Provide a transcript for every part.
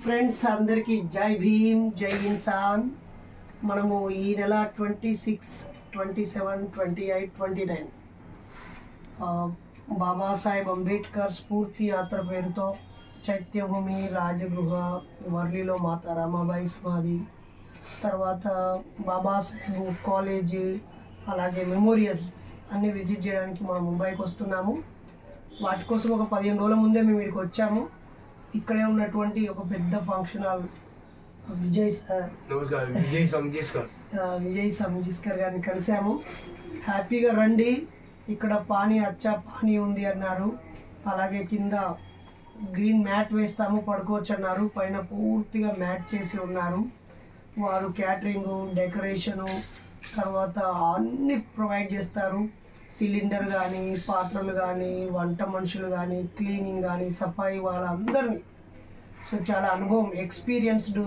Friends అందరికీ జై భీమ్ జై ఇన్సాన్. మనము ఈ నెల twenty six twenty seven twenty eight twenty nine. Babasaheb Ambedkar స్ఫూర్తి యాత్ర పేరుతో చైత్యభూమి రాజగృహ వర్లిలో మాత రమాబాయి సమాధి తర్వాత బాబాసాహెబ్ కాలేజీ అలాగే మెమోరియల్స్ అన్ని విజిట్ చేయడానికి మనం ముంబైకి వస్తున్నాము. వాటి కోసం ఒక పదిహేను రోజుల ముందే మేము ఇక్కడికి వచ్చాము. ఇక్కడే ఉన్నటువంటి ఒక పెద్ద function hall Vijay sir. Vijay Sanjiskar Vijay Sanjiskar గారిని కలిసాము హ్యాపీగా రండి. ఇక్కడ పానీ అచ్చా పానీ ఉంది అన్నారు. అలాగే కింద గ్రీన్ మ్యాట్ వేస్తాము పడుకోవచ్చు అన్నారు. పైన పూర్తిగా మ్యాట్ చేసి ఉన్నారు. వారు క్యాటరింగు డెకరేషను తర్వాత అన్నీ ప్రొవైడ్ చేస్తారు. సిలిండర్ కానీ పాత్రలు కానీ వంట మనుషులు కానీ క్లీనింగ్ కానీ సఫాయి వాళ్ళందరినీ సో చాలా అనుభవం ఎక్స్పీరియన్స్డ్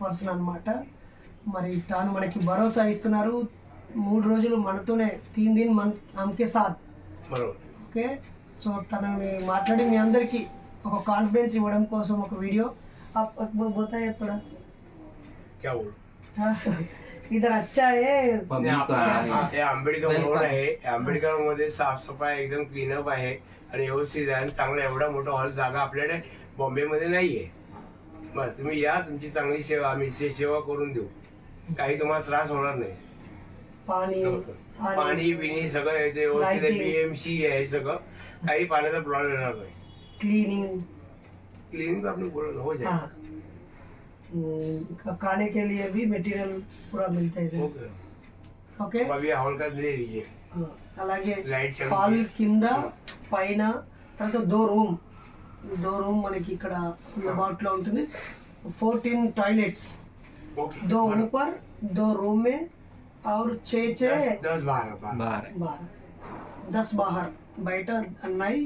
పర్సన్ అన్నమాట మరి తాను మనకి భరోసా ఇస్తున్నారు మూడు రోజులు మనతోనే తీన్ దిన్ మన ఆమెకే సాత్ बरोबर ఓకే సో తనని మాట్లాడి మీ అందరికీ ఒక కాన్ఫిడెన్స్ ఇవ్వడం కోసం ఒక వీడియో आप बताइए थोड़ा क्या बोलू इधर अच्छा है। नाही, आपला- हे आंबेडकर रोड आहे. आंबेडकरमध्ये साफसफाई एकदम क्लीनअप आहे. आणि व्यवस्थित आहे. आणि चांगला एवढा मोठा हॉल जागा आपल्याकडे बॉम्बे मध्ये नाहीये. बस तुम्ही या तुमची चांगली सेवा आम्ही से- सेवा करून देऊ. काही तुम्हाला त्रास होणार नाही. पानी नमस्कार. पाणी. बिणी सगळं येते व्यवस्थित Lighting. बीएमसी आहे सगळं. काही पाण्याचा प्रॉब्लेम येणार नाही. क्लीनिंग क्लिनिंग आपण बोलू हो जाए हम्म, खाने के लिए भी मटेरियल पूरा मिलता है इधर ओके ఓకే अब अभी हॉल का ले लीजिए అలాగే लाइट चल హాల్ కింద పైన తర్వాత దో రూమ్ దో రూమ్ మనకి ఇక్కడ అందుబాటులో ఉంటుంది फोर्टीन टॉयलेट्स ओके दो बरोबर. ऊपर दो रूम में और छः छः दस- दस बारह बारह బార్ దస్ బాహర్ బయట అన్నాయి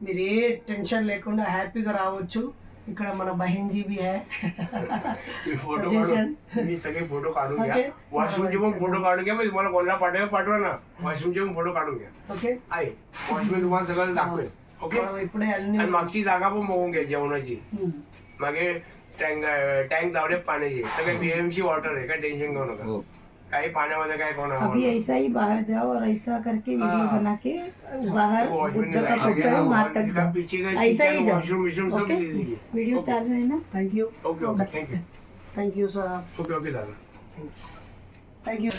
మీరు ఏ టెన్షన్ లేకుండా హ్యాపీగా రావచ్చు इकडे मला बहीणजी बी आहे. फोटो सजेशन सगळे फोटो काढून घ्या. Okay. वॉशरूमचे पण फोटो काढून घ्या मग तुम्हाला कोणाला पाठवा पाठवा ना. वॉशरूमचे पण फोटो काढून घ्या. आहे. वॉशरूम तुम्हाला सगळं दाखवेल ओके हो, मागची जागा पण बघून घ्या जेवणाची. मागे टँक टँक लावले पाण्याचे. सगळे हो. बीएमसी वॉटर आहे काय टेन्शन घेऊ नका. हो. कहीं पाने वाले कौन अभी ऐसा ही बाहर जाओ और ऐसा करके वीडियो बना के बाहर का फ़ोटो तक ऐसा ही वीडियो चालू है ना? Thank you okay okay thank you thank you sir okay okay दादा। थैंक यू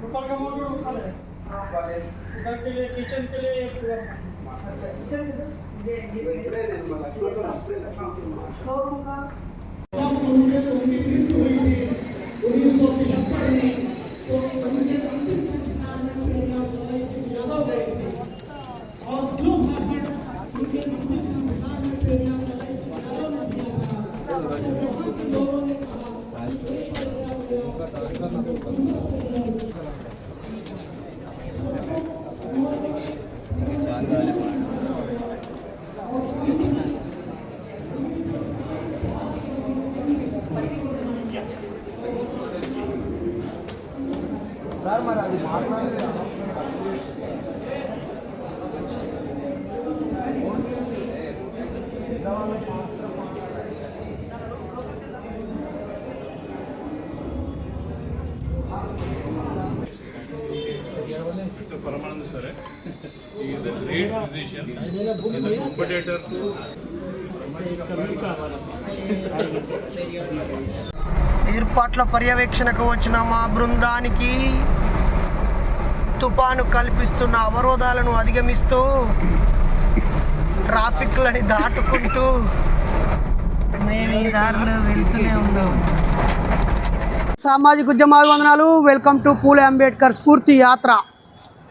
ऊपर का मोटर ऊपर है ऊपर के लिए किचन के लिए शोरूम का Dr. ఏర్పాట్ల పర్యవేక్షణకు వచ్చిన మా బృందానికి తుఫాను కల్పిస్తున్న అవరోధాలను అధిగమిస్తూ ట్రాఫిక్లని దాటుకుంటూ మేము ఈ దారిలో వెళ్తూనే ఉన్నాం. సామాజిక ఉద్యమాలు వందనాలు. వెల్కమ్ టు పూలే అంబేద్కర్ స్ఫూర్తి యాత్ర.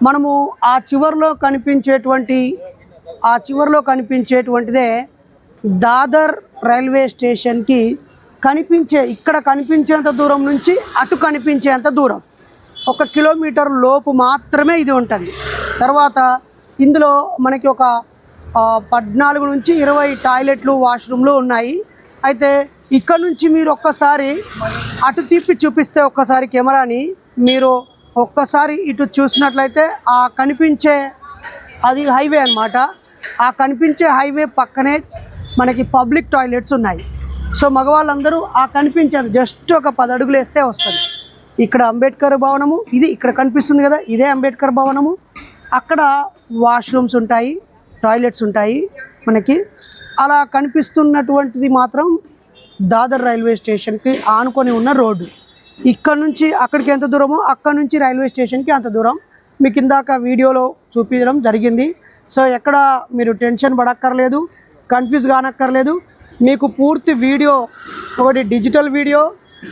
మనము ఆ చివరిలో కనిపించేటువంటి ఆ చివరిలో కనిపించేటువంటిదే దాదర్ రైల్వే స్టేషన్కి కనిపించే ఇక్కడ కనిపించేంత దూరం నుంచి అటు కనిపించేంత దూరం. ఒక కిలోమీటర్ లోపు మాత్రమే ఇది ఉంటుంది. తర్వాత ఇందులో మనకి ఒక పద్నాలుగు నుంచి ఇరవై టాయిలెట్లు వాష్రూమ్లు ఉన్నాయి. అయితే ఇక్కడ నుంచి మీరు ఒక్కసారి అటు తిప్పి చూపిస్తే ఒక్కసారి కెమెరాని మీరు ఒక్కసారి ఇటు చూసినట్లయితే ఆ కనిపించే అది హైవే అన్నమాట. ఆ కనిపించే హైవే పక్కనే మనకి పబ్లిక్ టాయిలెట్స్ ఉన్నాయి. సో మగవాళ్ళందరూ ఆ కనిపించారు. జస్ట్ ఒక పది అడుగులు వేస్తే వస్తుంది. ఇక్కడ అంబేద్కర్ భవనము ఇది ఇక్కడ కనిపిస్తుంది కదా ఇదే అంబేద్కర్ భవనము. అక్కడ వాష్రూమ్స్ ఉంటాయి టాయిలెట్స్ ఉంటాయి మనకి. అలా కనిపిస్తున్నటువంటిది మాత్రం దాదర్ రైల్వే స్టేషన్కి ఆనుకొని ఉన్న రోడ్డు. ఇక్కడ నుంచి అక్కడికి ఎంత దూరమో అక్కడ నుంచి రైల్వే స్టేషన్కి అంత దూరం. మీకు ఇందాక వీడియోలో చూపించడం జరిగింది. సో ఎక్కడ మీరు టెన్షన్ పడక్కర్లేదు కన్ఫ్యూజ్ కానక్కర్లేదు. మీకు పూర్తి వీడియో ఒకటి డిజిటల్ వీడియో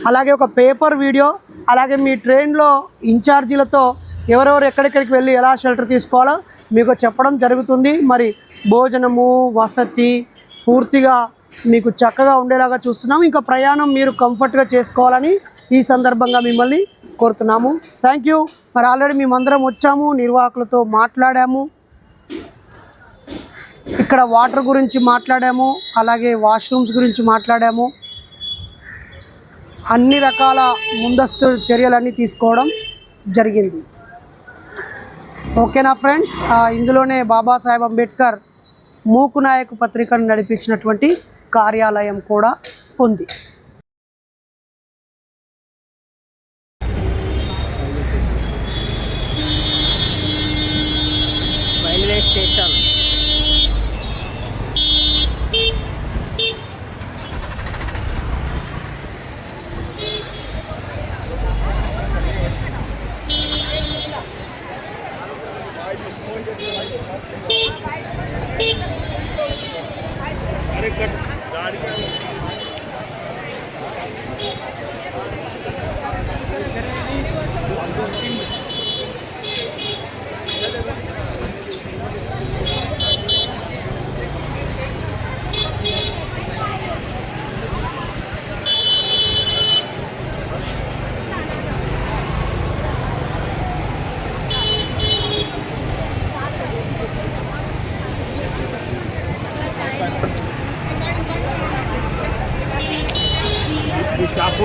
అలాగే ఒక పేపర్ వీడియో అలాగే మీ ట్రైన్లో ఇన్ఛార్జీలతో ఎవరెవరు ఎక్కడెక్కడికి వెళ్ళి ఎలా షెల్టర్ తీసుకోవాలో మీకు చెప్పడం జరుగుతుంది. మరి భోజనము వసతి పూర్తిగా మీకు చక్కగా ఉండేలాగా చూస్తున్నాము. ఇంకా ప్రయాణం మీరు కంఫర్ట్గా చేసుకోవాలని ఈ సందర్భంగా మిమ్మల్ని కోరుతున్నాము. థ్యాంక్ యూ మరి ఆల్రెడీ మేమందరం వచ్చాము నిర్వాహకులతో మాట్లాడాము. ఇక్కడ వాటర్ గురించి మాట్లాడాము అలాగే వాష్రూమ్స్ గురించి మాట్లాడాము. అన్ని రకాల ముందస్తు చర్యలన్నీ తీసుకోవడం జరిగింది. ఓకేనా ఫ్రెండ్స్? ఇందులోనే బాబాసాహెబ్ అంబేద్కర్ మూకు నాయకు పత్రికను నడిపించినటువంటి కార్యాలయం కూడా ఉంది.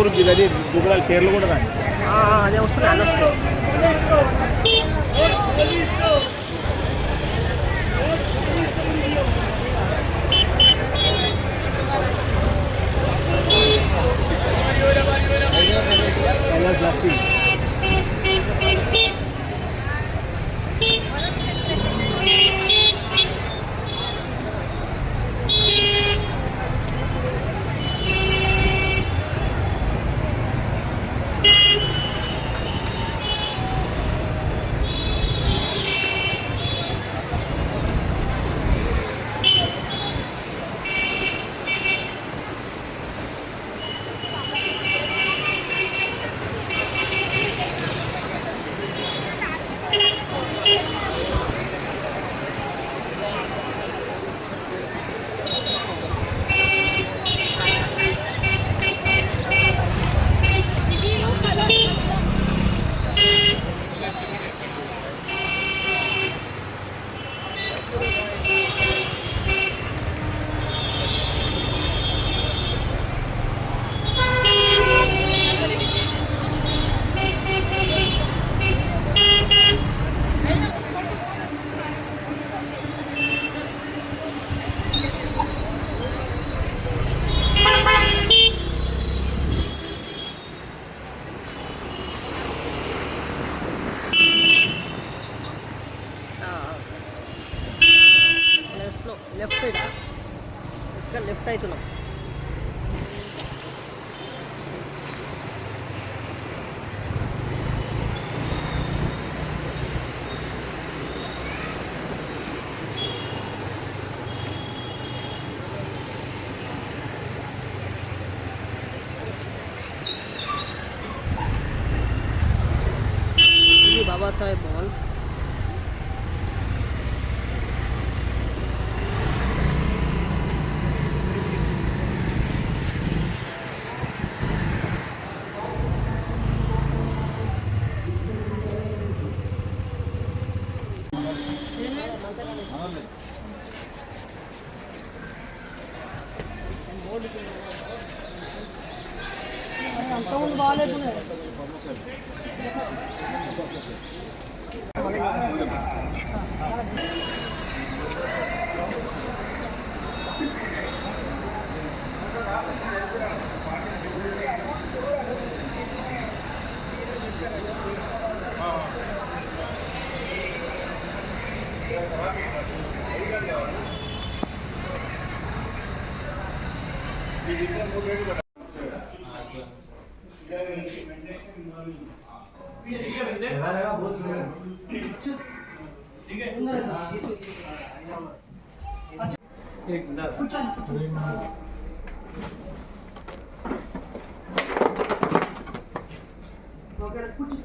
ఈ షాపూర్ ఇది గుజరాత్ పేర్లు కూడా రాండి అదే వస్తున్నాయి వస్తున్నాయి లెఫ్ట్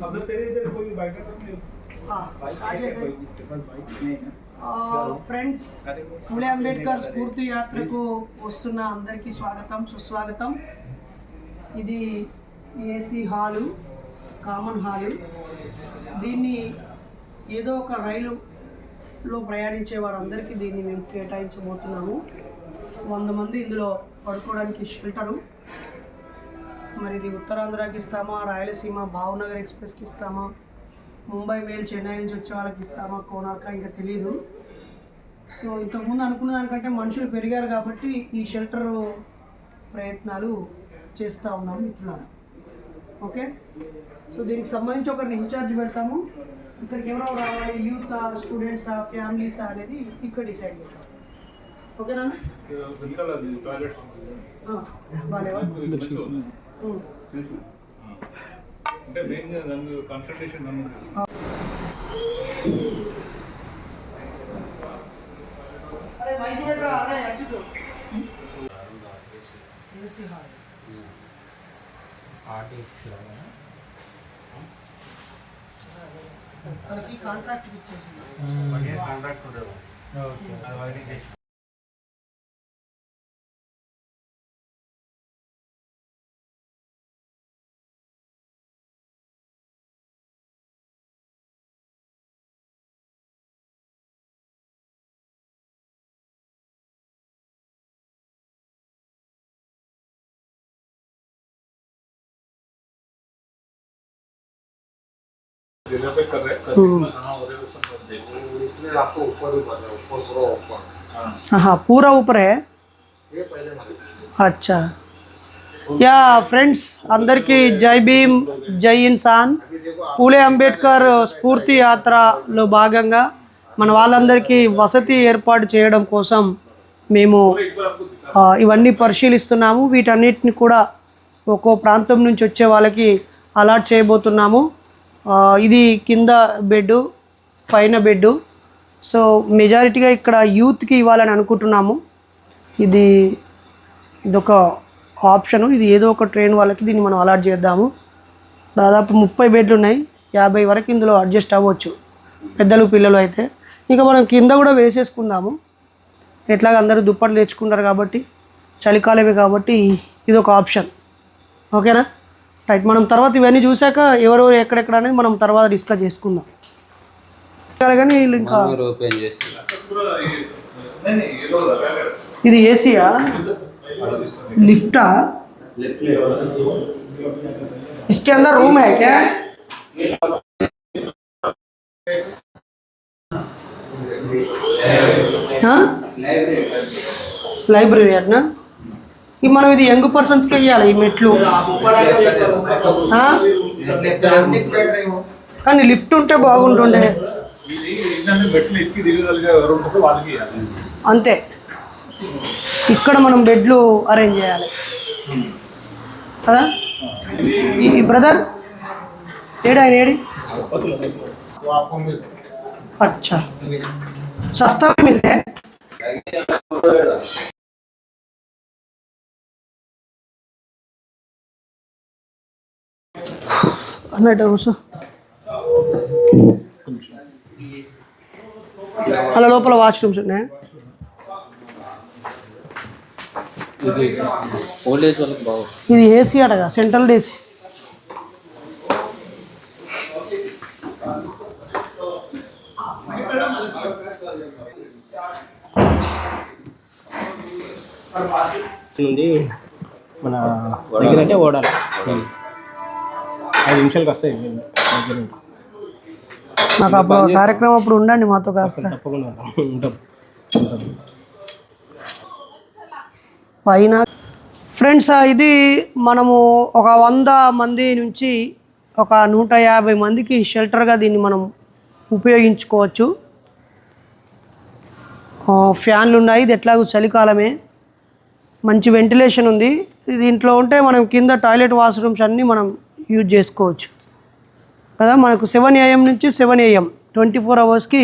अब तेरे इधर कोई बाइक नहीं ఫ్రెండ్స్ పులే అంబేద్కర్ స్ఫూర్తి యాత్రకు వస్తున్న అందరికీ స్వాగతం సుస్వాగతం. ఇది ఏసీ హాలు కామన్ హాలు. దీన్ని ఏదో ఒక రైలులో ప్రయాణించే వారందరికీ దీన్ని మేము కేటాయించబోతున్నాము. వంద మంది ఇందులో పడుకోవడానికి షెల్టరు. మరి ఇది ఉత్తరాంధ్రకి ఇస్తామా? రాయలసీమ భావనగర్ ఎక్స్ప్రెస్కి ఇస్తామా? ముంబై మేల్ చెన్నై నుంచి వచ్చే వాళ్ళకి ఇస్తామా కోనార్క ఇంకా తెలియదు సో ఇంతకుముందు అనుకున్న దానికంటే మనుషులు పెరిగారు కాబట్టి ఈ షెల్టర్ ప్రయత్నాలు చేస్తూ ఉన్నాము మిత్రులారా. ఓకే? సో దీనికి సంబంధించి ఒకరిని ఇన్ఛార్జ్ పెడతాము. ఇక్కడికి ఎవరో రావాలి యూత్ స్టూడెంట్సా ఫ్యామిలీసా అనేది ఇక్కడ డిసైడ్ చేద్దాం ఓకేనా బాగాలేవా. అంటే మెయిన్ నన్ను కన్సల్టేషన్ నన్ను అరే మైక్ పెట్టరా అరే అచ్యుతు ఏసీ హాల్ వాళ్ళకి जिला पे कर रहे हैं हाँ उधर उस पर देखो आपको ऊपर ऊपर है ऊपर पूरा ऊपर हाँ पूरा ऊपर है ये पहले से అచ్చా యా ఫ్రెండ్స్ అందరికీ జై భీమ్ జై ఇన్సాన్ పూలే అంబేద్కర్ స్ఫూర్తి యాత్రలో భాగంగా మన వాళ్ళందరికీ వసతి ఏర్పాటు చేయడం కోసం మేము ఆ, ఇవన్నీ పరిశీలిస్తున్నాము వీటన్నిటిని కూడా ఒక్కో ప్రాంతం నుంచి వచ్చే వాళ్ళకి అలాట్ చేయబోతున్నాము ఆ, ఇది కింద బెడ్ పైన బెడ్ సో మెజారిటీగా ఇక్కడ యూత్కి ఇవ్వాలని అనుకుంటున్నాము. ఇది ఇదొక ఆప్షను. ఇది ఏదో ఒక ట్రైన్ వాళ్ళకి దీన్ని మనం అలాట్ చేద్దాము. దాదాపు ముప్పై బెడ్లు ఉన్నాయి యాభై వరకు ఇందులో అడ్జస్ట్ అవ్వచ్చు. పెద్దలు పిల్లలు అయితే. ఇంకా మనం కింద కూడా వేసేసుకుందాము. ఎట్లాగ అందరూ దుప్పట్లు తెచ్చుకుంటారు కాబట్టి చలికాలమే కాబట్టి ఇది ఒక ఆప్షన్. ఓకేనా? రైట్ మనం తర్వాత ఇవన్నీ చూసాక ఎవరెవరు ఎక్కడెక్కడ అనేది మనం తర్వాత డిస్కస్ చేసుకుందాం కానీ వీళ్ళు ఇంకా ఓపెన్ చేసి नहीं नहीं ये लोग लगा कर ఇది ఏసీయా लिफ्टा इसके अंदर रूम है क्या हाँ? లైబ్రరీ అట్నా ఈ మనం ఇది యంగ్ పర్సన్స్కి వెయ్యాలి ఈ మెట్లు. కానీ లిఫ్ట్ ఉంటే బాగుంటుండే. అంతే. ఇక్కడ మనం బెడ్లు అరేంజ్ చేయాలి. కదా? ఈ బ్రదర్? ఏడు ఆయన ఏడి? అచ్చా. సస్తా మిల్తే అన్న అలా లోపల వాష్రూమ్స్ ఉన్నాయి? ఇది ఏసీ అట సెంట్రల్ ఏసీ మన దగ్గర అంటే ఓడాలి. ఐదు నిమిషాలకు వస్తాయి. నాకు అప్పుడు కార్యక్రమం అప్పుడు ఉండండి మాతో కాస్త. తప్పకుండా. ఉంటాం. పైన ఫ్రెండ్స్ ఇది మనము ఒక వంద మంది నుంచి ఒక నూట యాభై మందికి షెల్టర్గా దీన్ని మనం ఉపయోగించుకోవచ్చు. ఫ్యాన్లు ఉన్నాయి ఇది ఎట్లాగో చలికాలమే. మంచి వెంటిలేషన్ ఉంది. దీంట్లో ఉంటే మనం కింద టాయిలెట్ వాష్రూమ్స్ అన్నీ మనం యూజ్ చేసుకోవచ్చు. కదా మనకు సెవెన్ ఏఎం నుంచి సెవెన్ ఏఎం ట్వంటీ ఫోర్ అవర్స్కి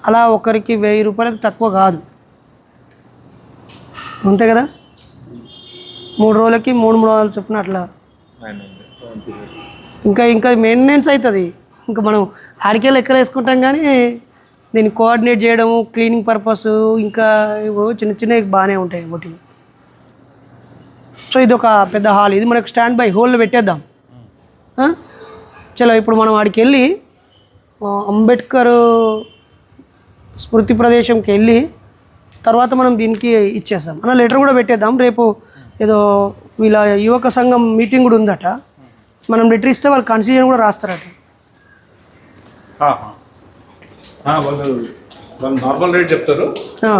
అలా ఒకరికి వెయ్యి రూపాయలకు తక్కువ కాదు. అంతే కదా? మూడు రోజులకి మూడు మూడు వందలు చొప్పున అట్లా. ఇంకా ఇంకా మెయింటెనెన్స్ అవుతుంది ఇంకా మనం ఆడికే లెక్కలు వేసుకుంటాం కానీ దీన్ని కోఆర్డినేట్ చేయడము క్లీనింగ్ పర్పస్ ఇంకా చిన్న చిన్నవి బాగానే ఉంటాయి ఒకటి సో ఇది ఒక పెద్ద హాల్ ఇది మనకు స్టాండ్ బై హోల్లో పెట్టేద్దాం. చలో ఇప్పుడు మనం ఆడికి వెళ్ళి అంబేద్కర్ స్మృతి ప్రదేశంకి వెళ్ళి తర్వాత మనం దీనికి ఇచ్చేస్తాం. అన్న లెటర్ కూడా పెట్టేద్దాం. రేపు ఏదో వీళ్ళ యువక సంఘం మీటింగ్ కూడా ఉందట. మనం లెటర్ ఇస్తే వాళ్ళు కన్సీజన్ కూడా రాస్తారట. నార్మల్ రేట్ చెప్తారు ఆ.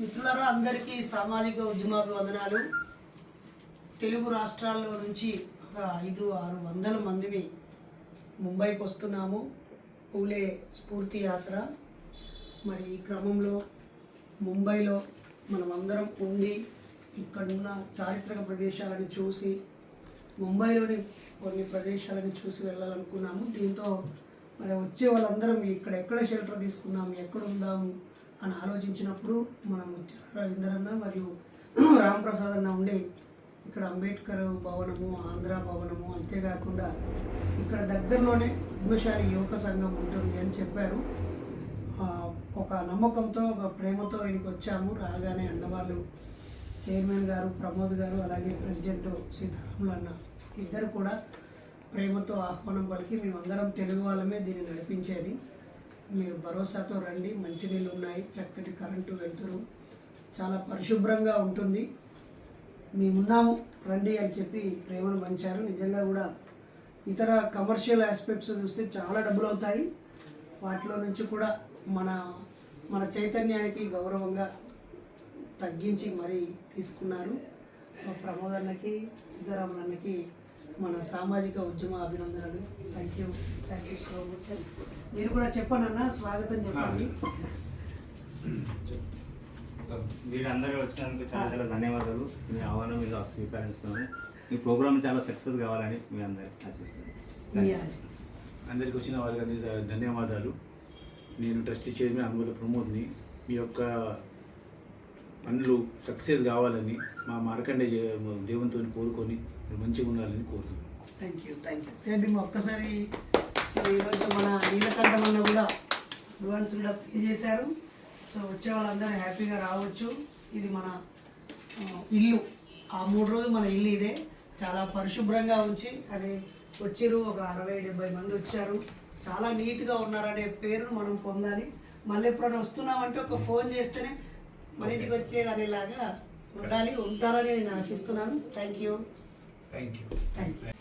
మిత్రులారా అందరికీ సామాజిక ఉద్యమాలు వందనాలు. తెలుగు రాష్ట్రాల్లో నుంచి ఒక ఐదు ఆరు వందల మందిని ముంబైకి వస్తున్నాము. పూలే స్ఫూర్తి యాత్ర. మరి ఈ క్రమంలో ముంబైలో మనం అందరం ఉండి ఇక్కడున్న చారిత్రక ప్రదేశాలను చూసి ముంబైలోని కొన్ని ప్రదేశాలను చూసి వెళ్ళాలనుకున్నాము. దీంతో మరి వచ్చే వాళ్ళందరం ఇక్కడ ఎక్కడ షెల్టర్ తీసుకుందాము ఎక్కడ ఉందాము అని ఆలోచించినప్పుడు మనం ముత్యాల రవీంద్రన్న మరియు రామప్రసాద్ అన్న ఉండే ఇక్కడ అంబేద్కర్ భవనము ఆంధ్ర భవనము అంతేకాకుండా ఇక్కడ దగ్గరలోనే పద్మశాలి యువక సంఘం ఉంటుంది అని చెప్పారు. ఒక నమ్మకంతో ఒక ప్రేమతో ఇక్కడికి వచ్చాము. రాగానే అన్నవాళ్ళు చైర్మన్ గారు ప్రమోద్ గారు అలాగే ప్రెసిడెంట్ సీతారాములు అన్న ఇద్దరు కూడా ప్రేమతో ఆహ్వానం పలికి మేమందరం తెలుగు వాళ్ళమే దీన్ని నడిపించేది. మీరు భరోసాతో రండి మంచినీళ్ళు ఉన్నాయి చక్కటి కరెంటు వెళ్తురు చాలా పరిశుభ్రంగా ఉంటుంది. మేమున్నాము. రండి అని చెప్పి ప్రేమను పంచారు. నిజంగా కూడా ఇతర కమర్షియల్ ఆస్పెక్ట్స్ చూస్తే చాలా డబ్బులు అవుతాయి. వాటిలో నుంచి కూడా మన మన చైతన్యానికి గౌరవంగా తగ్గించి మరీ తీసుకున్నారు. మా ప్రమోద్ అన్నకి ఇద్దరామన్ అన్నకి మన సామాజిక ఉద్యమ అభినందనలు. Thank you thank you so much మీరు కూడా చెప్పండి అన్న స్వాగతం చెప్పండి. మీరందరూ వచ్చినందుకు చాలా చాలా ధన్యవాదాలు. మీ ఆహ్వానం మీద స్వీకరిస్తున్నాము. మీ ప్రోగ్రామ్ చాలా సక్సెస్ కావాలని మీ అందరూ ఆశిస్తున్నాను. అందరికి వచ్చిన వారికి అంది ధన్యవాదాలు. నేను ట్రస్టీ చైర్మన్ అనుమతి ప్రమోద్ని మీ యొక్క పనులు సక్సెస్ కావాలని మా మార్కండే దేవునితో కోరుకొని మీరు మంచిగా ఉండాలని కోరుతున్నాను థ్యాంక్ యూ థ్యాంక్ యూ మేము ఒక్కసారి సో ఈరోజు మన నీలకంఠం అన్న కూడా అడ్వాన్స్ కూడా పే చేశారు. సో వచ్చే వాళ్ళందరూ హ్యాపీగా రావచ్చు. ఇది మన ఇల్లు. ఆ మూడు రోజులు మన ఇల్లు ఇదే. చాలా పరిశుభ్రంగా ఉంచి అది వచ్చిరు ఒక అరవై డెబ్బై మంది వచ్చారు. చాలా నీట్గా ఉన్నారనే పేరును మనం పొందాలి. మళ్ళీ ఎప్పుడైనా వస్తున్నామంటే ఒక ఫోన్ చేస్తేనే మన ఇంటికి వచ్చేది అనేలాగా ఉండాలి ఉంటారని నేను ఆశిస్తున్నాను. Thank you. Thank you. Thank you.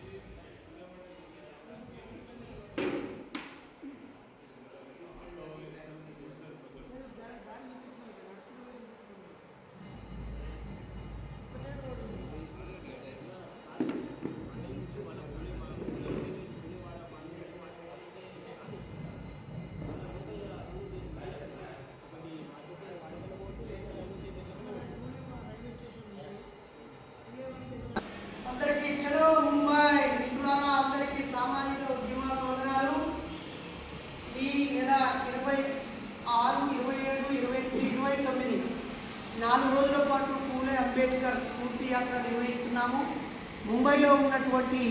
ఢిల్లీలో ఉన్నటువంటి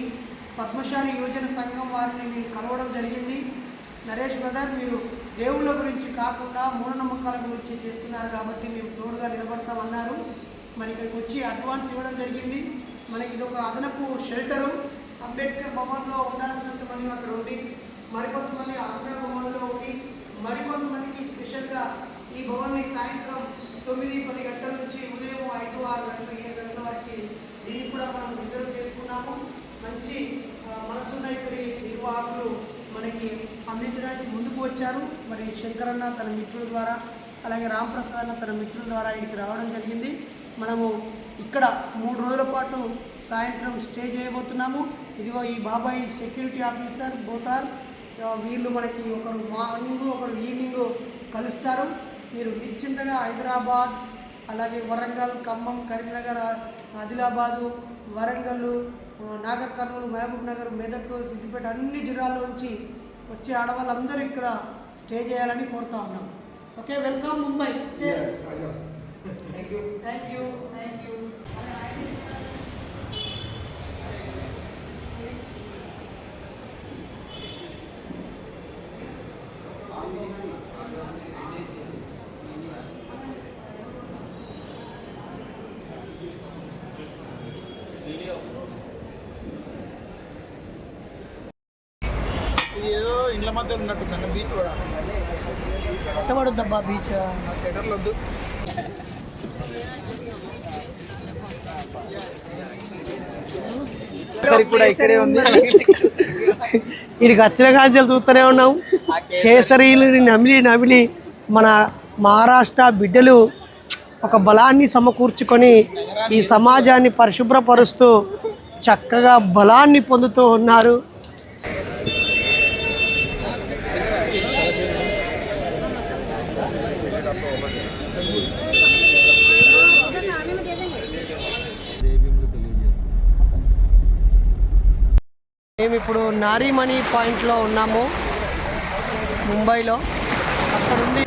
పద్మశాలి యువజన సంఘం వారిని నేను కలవడం జరిగింది. నరేష్ బ్రదర్ మీరు దేవుళ్ళ గురించి కాకుండా మూఢనమ్మకాల గురించి చేస్తున్నారు కాబట్టి మేము తోడుగా నిలబడతామన్నారు. మరి ఇక్కడికి వచ్చి అడ్వాన్స్ ఇవ్వడం జరిగింది. మనకి ఇది ఒక అదనపు షెల్టరు అంబేద్కర్ భవన్లో ఉండాల్సినంత మంది అక్కడ ఉండి మరికొంతమంది ఆంధ్ర భవన్లో ఉండి మరికొంతమందికి స్పెషల్గా ఈ భవన్ని సాయంత్రం తొమ్మిది పది గంటల నుంచి ఉదయం ఐదు ఆరు గంటల దీన్ని కూడా మనం రిజర్వ్ చేసుకున్నాము. మంచి మనసున్న ఇక్కడి నిర్వాహకులు మనకి అందించడానికి ముందుకు వచ్చారు. మరి శంకరన్న తన మిత్రుల ద్వారా అలాగే రామప్రసాద్ అన్న తన మిత్రుల ద్వారా ఇక్కడికి రావడం జరిగింది. మనము ఇక్కడ మూడు రోజుల పాటు సాయంత్రం స్టే చేయబోతున్నాము ఇదిగో ఈ బాబాయ్ సెక్యూరిటీ ఆఫీసర్ బోటార్ వీళ్ళు మనకి ఒకరు మార్నింగ్ ఒకరు ఈవినింగ్ కలుస్తారు. మీరు నిశ్చింతగా హైదరాబాద్ అలాగే వరంగల్ ఖమ్మం కరీంనగర్ ఆదిలాబాదు వరంగల్ నాగర్ కర్నూలు మహబూబ్ నగర్ మెదక్ సిద్దిపేట అన్ని జిల్లాల నుంచి వచ్చే ఆడవాళ్ళందరూ ఇక్కడ స్టే చేయాలని కోరుతా ఉన్నాం. Okay welcome Mumbai. Thank you thank you thank you ఇండ్ల మధ్య ఉన్నట్టుందండి బీచ్ కూడా. బీచ్ సెటర్లు వద్దు. సరే కూడా ఇక్కడే ఉంది. వీడికి వచ్చిన కాంచెలు చూస్తూనే ఉన్నాం. కేసరీలు నమిలి నమిలి మన మహారాష్ట్ర బిడ్డలు ఒక బలాన్ని సమకూర్చుకొని ఈ సమాజాన్ని పరిశుభ్రపరుస్తూ చక్కగా బలాన్ని పొందుతూ ఉన్నారు. ఇప్పుడు నారీమణి పాయింట్లో ఉన్నాము ముంబైలో. అక్కడ ఉంది